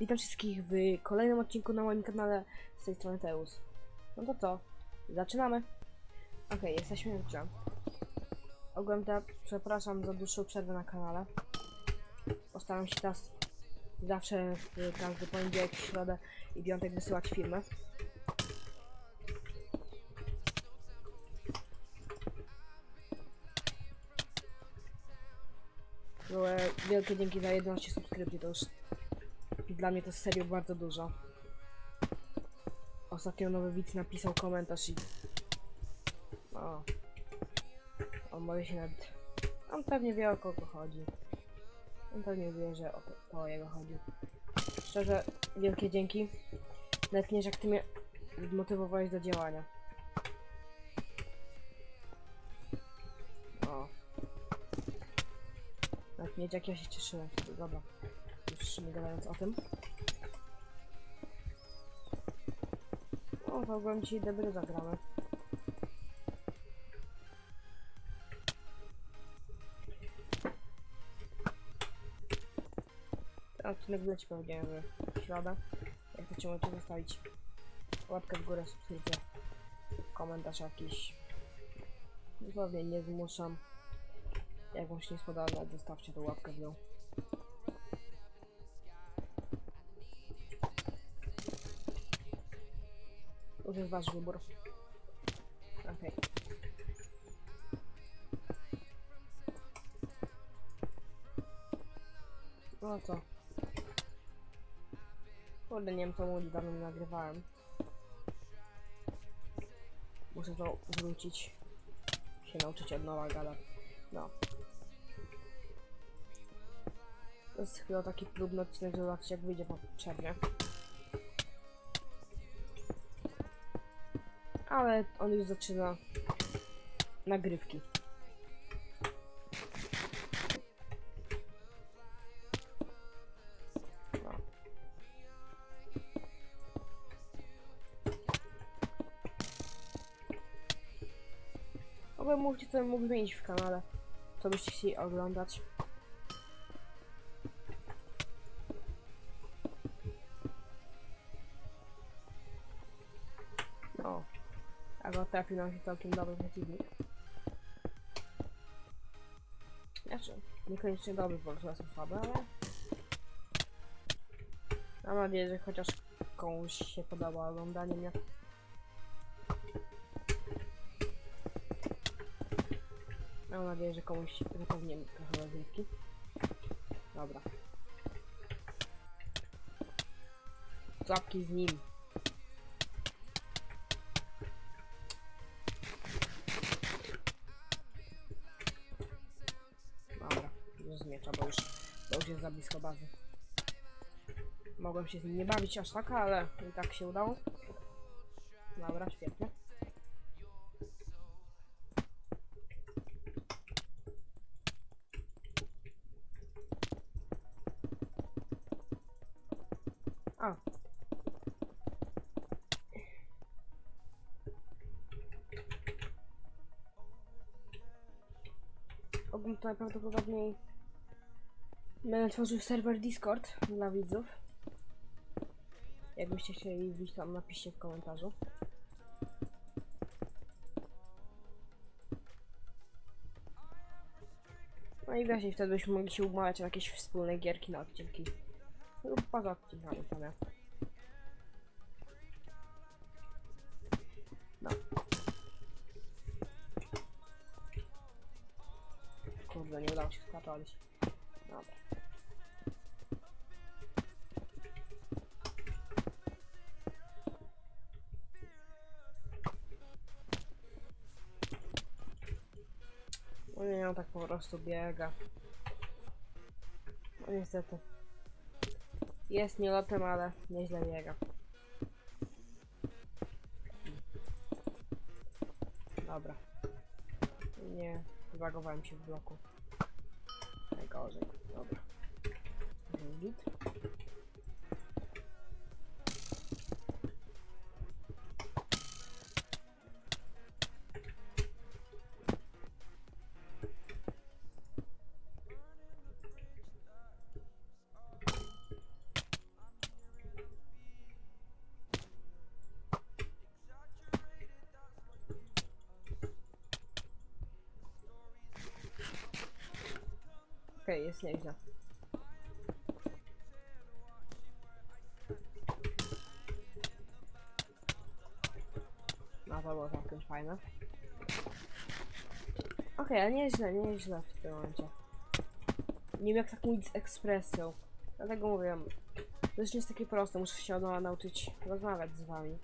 Witam wszystkich w kolejnym odcinku na moim kanale z tej strony Teus. No to co? Zaczynamy. Okej, jesteśmy w grze. Ogółem teraz przepraszam za dłuższą przerwę na kanale. Postaram się teraz zawsze w każdy poniedziałek, środę i piątek wysyłać filmy. Wielkie dzięki za 11 subskrypcji, to już dla mnie to serio bardzo dużo. Ostatnio nowy widz napisał komentarz i... O. On może się nawet... On pewnie wie o kogo chodzi. On pewnie wie, że o to, o jego chodzi. Szczerze, wielkie dzięki. Nawet nie, jak ty mnie zmotywowałeś do działania. O. Nawet nie, jak ja się cieszyłem dobra. Już nie gadając o tym. O, ogółem dzisiaj dobry zagramy. Ten odcinek wleci pewnie w środę. Jak to możecie zostawić łapkę w górę, subskrypcję, komentarz jakiś. Dosłownie nie zmuszam. Jak wam się nie spodoba, zostawcie tą łapkę w dół. Jest wasz wybór. Okej. No to. Kurde, nie wiem co mówić, dawno nie nagrywałem. Muszę to wrócić. Się nauczyć od nowa gadać. No. To jest chyba taki próbny odcinek, zobaczyć jak wyjdzie po przerwie. Ale on już zaczyna nagrywki. No. Ogólnie bym mógł zmienić w kanale. Co byście chcieli oglądać. Trafił nam się całkiem dobry przeciwnik. Znaczy, niekoniecznie dobry, bo prostu są słabe, ale... Mam nadzieję, że chociaż komuś się podoba oglądanie mnie. Mam nadzieję, że komuś zapewnię trochę rozrywki. Dobra. Klapki z nim. Jest za blisko bazy. Mogłem się z nim nie bawić aż tak, ale i tak się udało. Dobra, świetnie. A. Ogólnie to najprawdopodobniej będę tworzył serwer Discord dla widzów. Jakbyście chcieli wbić tam, napiszcie w komentarzu. No i właśnie wtedy byśmy mogli się umawiać na jakieś wspólne gierki na odcinki. Lub poza odcinkami same. No. Kurde, nie udało się skatować. Dobra. Tak po prostu biega. No niestety. Jest nielotem, ale nieźle biega. Dobra. Nie, zbagowałem się w bloku. Najgorzej. Dobra. Git. Okej, jest nieźle. No to było całkiem fajne. Okej, ale nieźle, nieźle w tym momencie. Nie wiem jak tak mówić z ekspresją. Dlatego mówię, to już nie jest takie proste, muszę się od nauczyć rozmawiać z wami.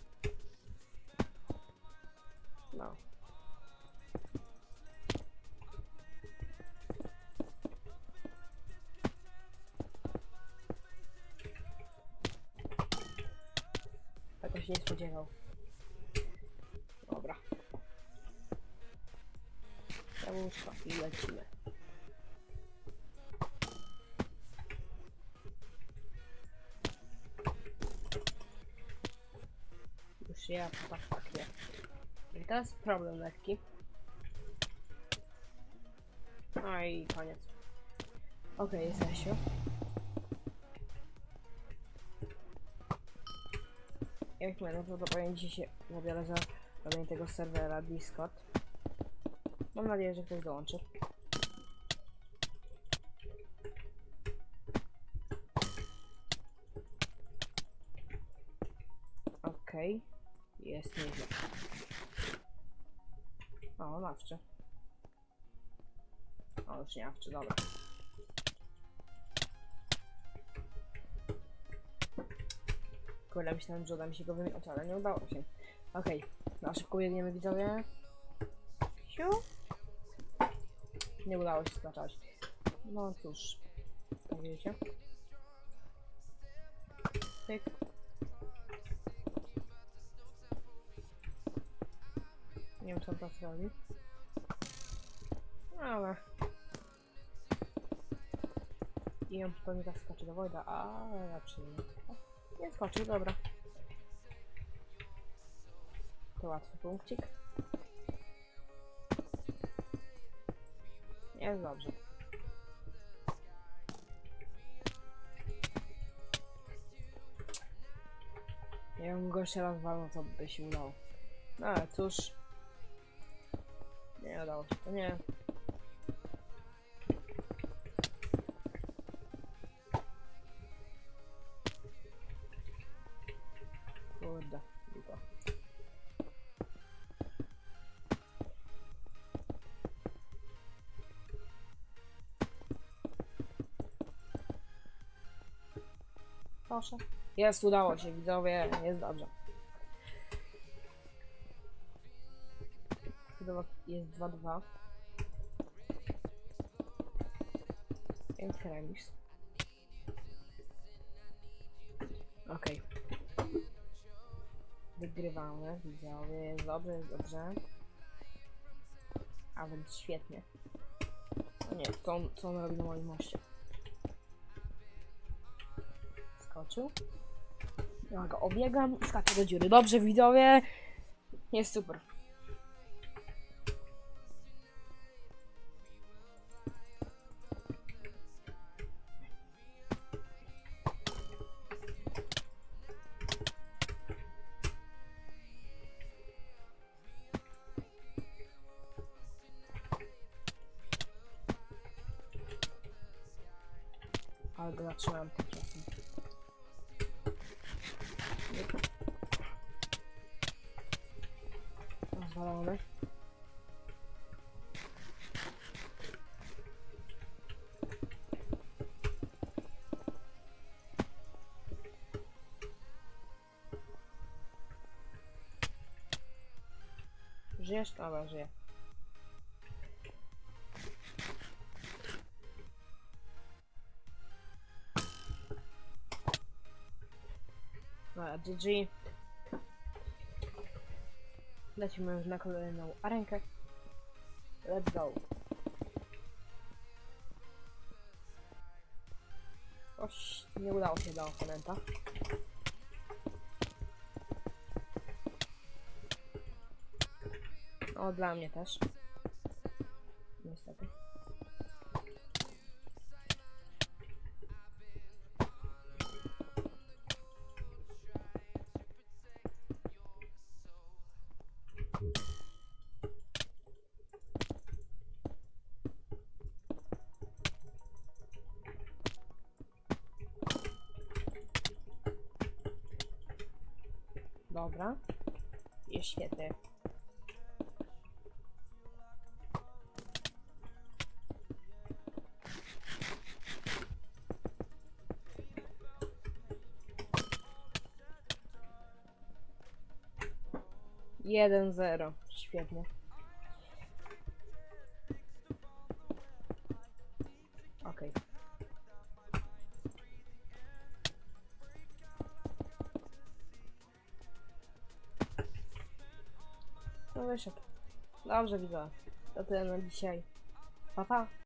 No. Tego się nie spodziewał. Dobra. Łóżko i lecimy. Już ja tak, nie. I teraz problem lekki. No i koniec. Okej, jesteśmy. Jak no prawdopodobnie się zabiorę za robienie tego serwera Discord. Mam nadzieję, że ktoś dołączy. Okej. Jest nieźle. O, nawczy. O, już nie nawczy, dobra. Kurde, myślałem, że uda mi się go wymienić, ale nie udało się. Okej, no szybko biegniemy widzowie. Siu. Nie udało się skaczać. No cóż, jak wiecie. Pyk. Nie wiem co on teraz robi. Ale... I on pewnie tak skacze do Wojda, ale raczej nie. Nie skoczył, dobra. To łatwy punkcik. Jest dobrze. Ja bym go jeszcze raz walnął, to by się udało. No ale cóż. Nie udało się, to nie. Proszę. Jest, udało się, widzowie, jest dobrze. Jest 2-2. Jest remis. Okej. Wygrywamy, widzowie, jest dobrze, jest dobrze. A więc świetnie. O nie, co on, co on robi na moim moście? Skoczył. Ja go obiegam skaczę do dziury. Dobrze, widzowie. Jest super. Ale go zatrzymałem. Żyjesz? Dobra, żyję. Dobra, GG. Lecimy już na kolejną arenkę. Let's go. Oś, nie udało się dla oponenta. O, dla mnie też. Niestety. Dobra. Jest. Jeden zero. Świetnie. Okej. No wyszedł. Dobrze widzę. To tyle na dzisiaj. Pa pa.